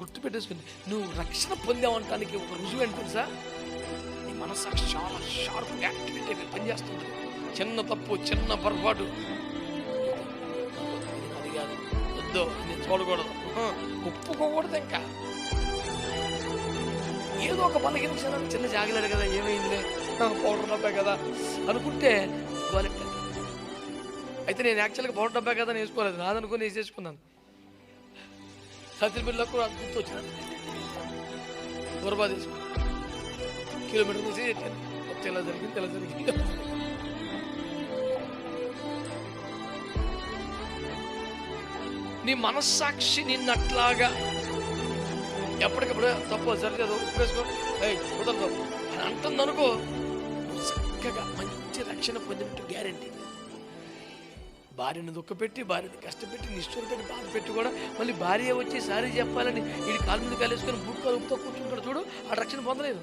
గుర్తుపెట్టేసుకుని నువ్వు రక్షణ పొందావంటానికి ఒక రుజువు ఏంటి తెలుసా? నీ మనసు చాలా షార్ప్ యాక్టివేట్ అయిపోయి పనిచేస్తుంది. చిన్న తప్పు చిన్న పొరపాటు. ఇది అది కాదు. వద్దు నేను చూడకూడదు. ఒప్పుకోకూడదు ఇంకా. ఏదో ఒక బలహీన చిన్న జాగలేడు కదా ఏమైంది పౌడర్ డబ్బా కదా. అనుకుంటే అయితే నేను యాక్చువల్గా పౌడర్ డబ్బా కదా నేను వేసుకోలేదు. నాదనుకుని వేసేసుకున్నాను. సత్యపిల్లకు కూడా గుర్తు వచ్చినాను బుర్రబా కిలోమీటర్ తీసి తెల్ల జరిగింది తెల్ల జరిగింది. నీ మనస్సాక్షి నిన్నట్లాగా ఎప్పటికప్పుడు తప్పు సరి కదా కుదరదు. అని అంటుందనుకో చక్కగా మంచి రక్షణ పొందినట్టు గ్యారంటీ భార్యను దుఃఖపెట్టి భార్యని కష్టపెట్టి నిష్ఠూరు పెట్టి బాధ పెట్టి కూడా మళ్ళీ భార్య వచ్చి సారీ చెప్పాలని వీడి కాలు మీద కలిసుకొని బుక్ కలుపుతో కూర్చుంటాడు చూడు ఆ రక్షణ పొందలేదు.